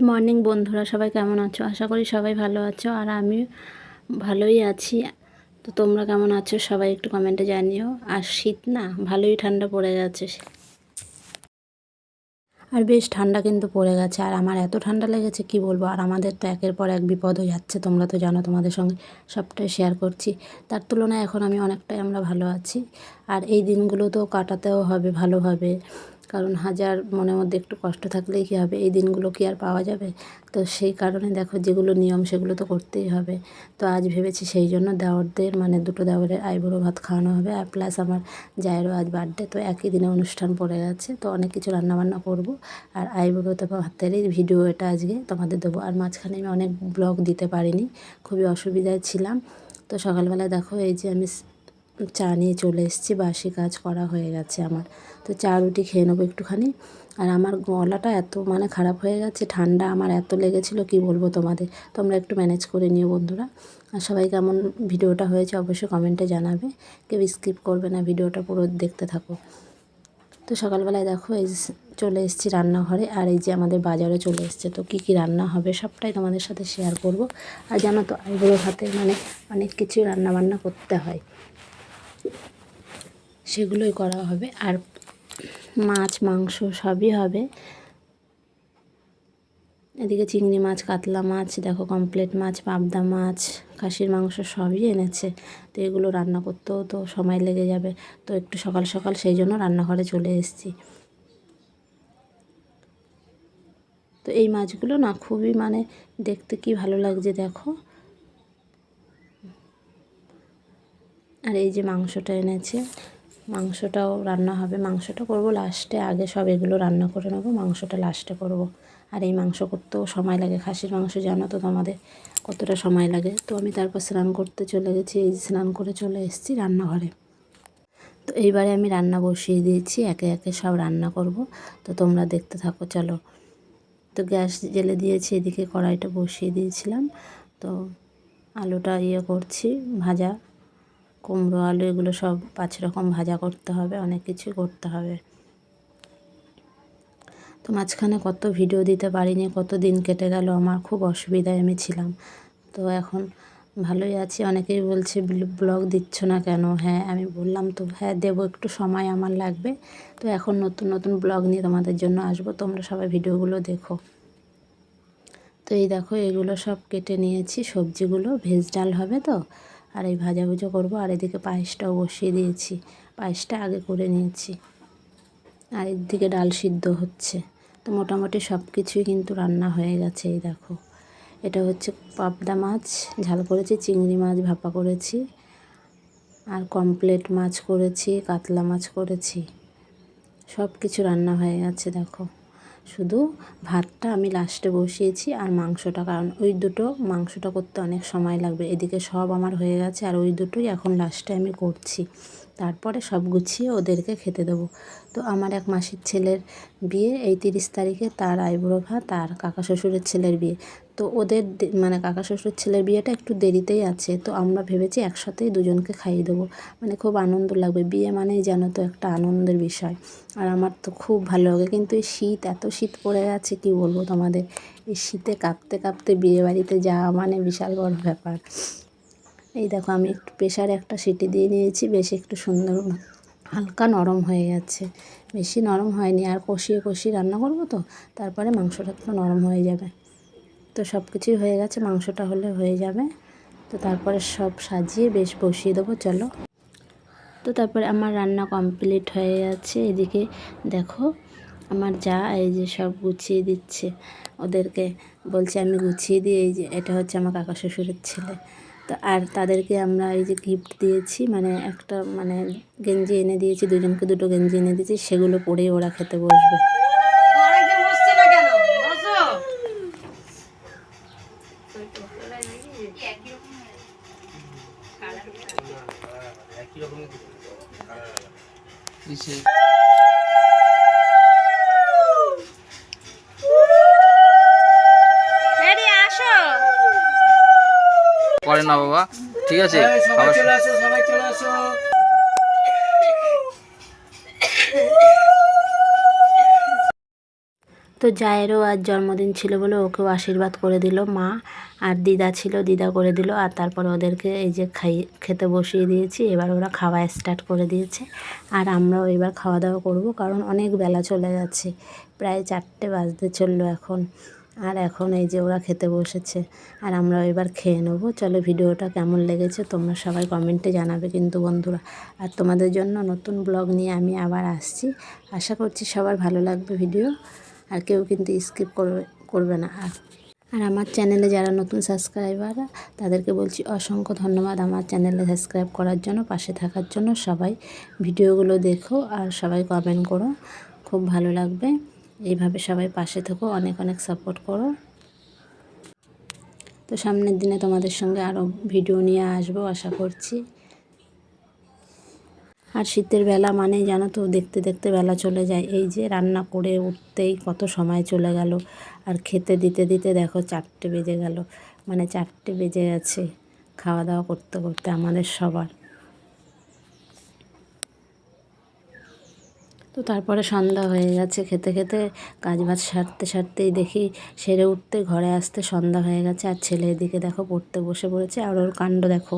Good morning বন্ধুরা, সবাই কেমন আছো? আশা করি সবাই ভালো আছো, আর আমি ভালোই আছি। তো তোমরা কেমন আছো? সবাই একটু কমেন্টে জানিও। আর শীত না, ভালোই ঠান্ডা পড়ে গেছে। আর বেশ ঠান্ডা কিন্তু পড়ে গেছে। আর আমার এত ঠান্ডা লেগেছে, কি বলব? আর আমাদের তো একের পর এক বিপদ হয়ে যাচ্ছে, তোমরা তো জানো, তোমাদের সঙ্গে সবটাই শেয়ার করছি। তার তুলনায় এখন আমি অনেকটাই আমরা ভালো আছি। আর এই দিনগুলো তো কাটাতেও হবে ভালোভাবে। কারণ হাজার মনের মধ্যে একটু কষ্ট থাকলেই কী হবে? এই দিনগুলো কি আর পাওয়া যাবে? তো সেই কারণে দেখো যেগুলো নিয়ম সেগুলো তো করতেই হবে। তো আজ ভেবেছি সেই জন্য দেওয়ারদের মানে দুটো দেওয়ারের আইবুড়ো ভাত খাওয়ানো হবে আর প্লাস আমার জায়েরও আজ বার্থডে তো একই দিনে অনুষ্ঠান পড়ে গেছে। তো অনেক কিছু রান্নাবান্না করব আর আইবুড়োতে ভাতেরই ভিডিও এটা আজকে তোমাদের দেবো। আর মাঝখানে আমি অনেক ব্লগ দিতে পারিনি, খুবই অসুবিধায় ছিলাম। তো সকালবেলা দেখো এই যে আমি চা নিয়ে চলে এসেছি, বাসি কাজ করা হয়ে গেছে আমার। তো চা, রুটি খেয়ে নেব একটুখানি। আর আমার গলাটা এত মানে খারাপ হয়ে গেছে, ঠান্ডা আমার এত লেগেছিলো, কি বলব তোমাদের? তোমরা একটু ম্যানেজ করে নিও বন্ধুরা। আর সবাই কেমন ভিডিওটা হয়েছে অবশ্যই কমেন্টে জানাবে। কেউ স্কিপ করবে না ভিডিওটা, পুরো দেখতে থাকো। তো সকালবেলায় দেখো, এই চলে এসেছি রান্নাঘরে, আর এই যে আমাদের বাজারে চলে এসছে। তো কী কী রান্না হবে সবটাই তোমাদের সাথে শেয়ার করব। আর জানো তো আইবুড়ো ভাতে মানে অনেক কিছুই রান্না বান্না করতে হয়। সেগুলোই করা হবে আর মাছ, মাংস সবই হবে। এদিকে চিংড়ি মাছ, কাতলা মাছ, দেখো কমপ্লেট মাছ, পাবদা মাছ, খাসির মাংস সবই এনেছে। তো এগুলো রান্না করতেও তো সময় লেগে যাবে। তো একটু সকাল সকাল সেই জন্য রান্নাঘরে চলে এসেছি। তো এই মাছগুলো না খুবই মানে দেখতে কি ভালো লাগছে দেখো। আর এই যে মাংসটা এনেছে, মাংসটাও রান্না হবে। মাংসটা করব লাস্টে আগে সব এগুলো রান্না করে নেব, মাংসটা লাস্টে করব। আর এই মাংস করতেও সময় লাগে। খাসির মাংস জানো তো তোমাদের কতটা সময় লাগে। তো আমি তারপর স্নান করতে চলে গেছি, এই স্নান করে চলে এসেছি রান্নাঘরে। তো এইবারে আমি রান্না বসিয়ে দিয়েছি, একে একে সব রান্না করব। তো তোমরা দেখতে থাকো, চলো। তো গ্যাস জেলে দিয়েছি, এদিকে কড়াইটা বসিয়ে দিয়েছিলাম। তো আলুটা ইয়ে করছি, ভাজা। কুমড়ো, আলু, এগুলো সব পাঁচ রকম ভাজা করতে হবে, অনেক কিছু করতে হবে। তো মাঝখানে কত ভিডিও দিতে পারিনি, কত দিন কেটে গেল, আমার খুব অসুবিধায় আমি ছিলাম। তো এখন ভালোই আছি, অনেকেই বলছে ব্লগ দিচ্ছ না কেন? হ্যাঁ আমি বললাম তো হ্যাঁ দেবো, একটু সময় আমার লাগবে। তো এখন নতুন নতুন ব্লগ নিয়ে তোমাদের জন্য আসব, তোমরা সবাই ভিডিওগুলো দেখো। তো এই দেখো, এগুলো সব কেটে নিয়েছি, সবজিগুলো, ভেজ ডাল হবে তো? আর এই ভাজাভুজো করব, আর এদিকে পায়েসটাও বসিয়ে দিয়েছি। পায়েসটা আগে করে নিয়েছি। আর এদিকে ডাল সিদ্ধ হচ্ছে। তো মোটামুটি সব কিছুই কিন্তু রান্না হয়ে গেছে, এই দেখো। এটা হচ্ছে পাবদা মাছ, ঝাল করেছি, চিংড়ি মাছ ভাপা করেছি, আর কমপ্লেট মাছ করেছি, কাতলা মাছ করেছি। সব কিছু রান্না হয়ে গেছে, দেখো। শুধু ভাতটা আমি লাস্টে বসিয়েছি আর মাংসটা, কারণ ওই দুটো মাংসটা করতে অনেক সময় লাগবে। এদিকে সব আমার হয়ে গেছে আর ওই দুটোই এখন লাস্টে আমি করছি। তারপরে সব গুছিয়ে ওদেরকে খেতে দেবো। তো আমার এক মাসির ছেলের বিয়ে, এই তিরিশ তারিখে তার আইবুড়ো ভাত আর কাকা শ্বশুরের ছেলের বিয়ে। তো ওদের মানে কাকা শ্বশুর ছেলের বিয়েটা একটু দেরিতেই আছে। তো আমরা ভেবেছি একসাথেই দুজনকে খাইয়ে দেবো। মানে খুব আনন্দ লাগবে। বিয়ে মানেই জানো তো একটা আনন্দের বিষয়। আর আমার তো খুব ভালো লাগে। কিন্তু এই শীত, এত শীত পড়ে গেছে, কি বলব তোমাদের? এই শীতে কাঁপতে কাঁপতে বিয়ে বাড়িতে যাওয়া মানে বিশাল বড় ব্যাপার। এই দেখো, আমি একটু প্রেশারে একটা সিটি দিয়ে নিয়েছি, বেশি একটু সুন্দর হালকা নরম হয়ে গেছে। বেশি নরম হয়নি, আর কষিয়ে কষিয়ে রান্না করব তো, তারপরে মাংসটা একটু নরম হয়ে যাবে। তো সব কিছুই হয়ে গেছে, মাংসটা হলে হয়ে যাবে। তো তারপরে সব সাজিয়ে বেশ বসিয়ে দেবো, চলো। তো তারপরে আমার রান্না কমপ্লিট হয়ে যাচ্ছে এদিকে দেখো, আমার যা, এই যে সব গুছিয়ে দিচ্ছে ওদেরকে। বলছে আমি গুছিয়ে দিই, এই যে, এটা হচ্ছে আমার কাকা শ্বশুরের ছেলে। তো, আর তাদেরকে আমরা এই যে গিফট দিয়েছি মানে একটা মানে গেঞ্জি এনে দিয়েছি, দুজনকে দুটো গেঞ্জি এনে দিয়েছি, সেগুলো পরেই ওরা খেতে বসবে। করে না বাবা। ঠিক আছে? সবাই চলে আসো সবাই চলে আসো। তো জায়েরও আজ জন্মদিন ছিল বলে ওকেও আশীর্বাদ করে দিল মা আর দিদা ছিল দিদা করে দিল আর তারপরে ওদেরকে এই যে খাই খেতে বসিয়ে দিয়েছি এবার ওরা খাওয়া স্টার্ট করে দিয়েছে আর আমরাও এবার খাওয়া দাওয়া করব কারণ অনেক বেলা চলে গেছে প্রায় চারটে বাজতে চলল এখন। আর এখন এই যে ওরা খেতে বসেছে, আর আমরা এবার খেয়ে নেব। চলো ভিডিওটা কেমন লেগেছে তোমরা সবাই কমেন্টে জানাবে কিন্তু বন্ধুরা। আর তোমাদের জন্য নতুন ব্লগ নিয়ে আমি আবার আসছি। আশা করছি সবার ভালো লাগবে ভিডিও, আর কেউ কিন্তু স্কিপ করবে করবে না। আর আর আমার চ্যানেলে যারা নতুন সাবস্ক্রাইবার, তাদেরকে বলছি অসংখ্য ধন্যবাদ আমার চ্যানেলে সাবস্ক্রাইব করার জন্য, পাশে থাকার জন্য। সবাই ভিডিওগুলো দেখো আর সবাই কমেন্ট করো, খুব ভালো লাগবে। এইভাবে সবাই পাশে থেকো, অনেক অনেক সাপোর্ট করো। তো সামনের দিনে তোমাদের সঙ্গে আরও ভিডিও নিয়ে আসব, আশা করছি। আর শীতের বেলা মানেই জানো তো, দেখতে দেখতে বেলা চলে যায়। এই যে রান্না করে উঠতেই কত সময় চলে গেল। আর খেতে দিতে দিতে দেখো চারটে বেজে গেল। মানে চারটে বেজে গেছে খাওয়া দাওয়া করতে করতে আমাদের সবার। তো তারপরে সন্ধ্যা হয়ে গেছে, খেতে খেতে কাজ বাজ সারতে সারতেই দেখি সেরে উঠতে, ঘরে আসতে সন্ধ্যা হয়ে গেছে। আর ছেলে এদিকে দেখো পড়তে বসে পড়েছে। আর ওর কাণ্ড দেখো,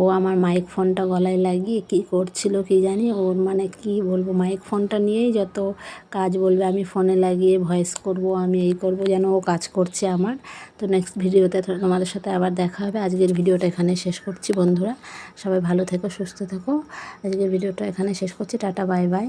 ও আমার মাইক ফোনটা গলায় লাগিয়ে কি করছিল কি জানি, ওর মানে কি বলব মাইক ফোনটা নিয়েই যত কাজ বলবে আমি ফোনে লাগিয়ে ভয়েস করব, আমি এই করব, যেন ও কাজ করছে আমার। তো নেক্সট ভিডিওতে তোমাদের সাথে আবার দেখা হবে। আজকের ভিডিওটা এখানে শেষ করছি বন্ধুরা। সবাই ভালো থেকো, সুস্থ থেকো। আজকের ভিডিওটা এখানে শেষ করছি। Tata bye bye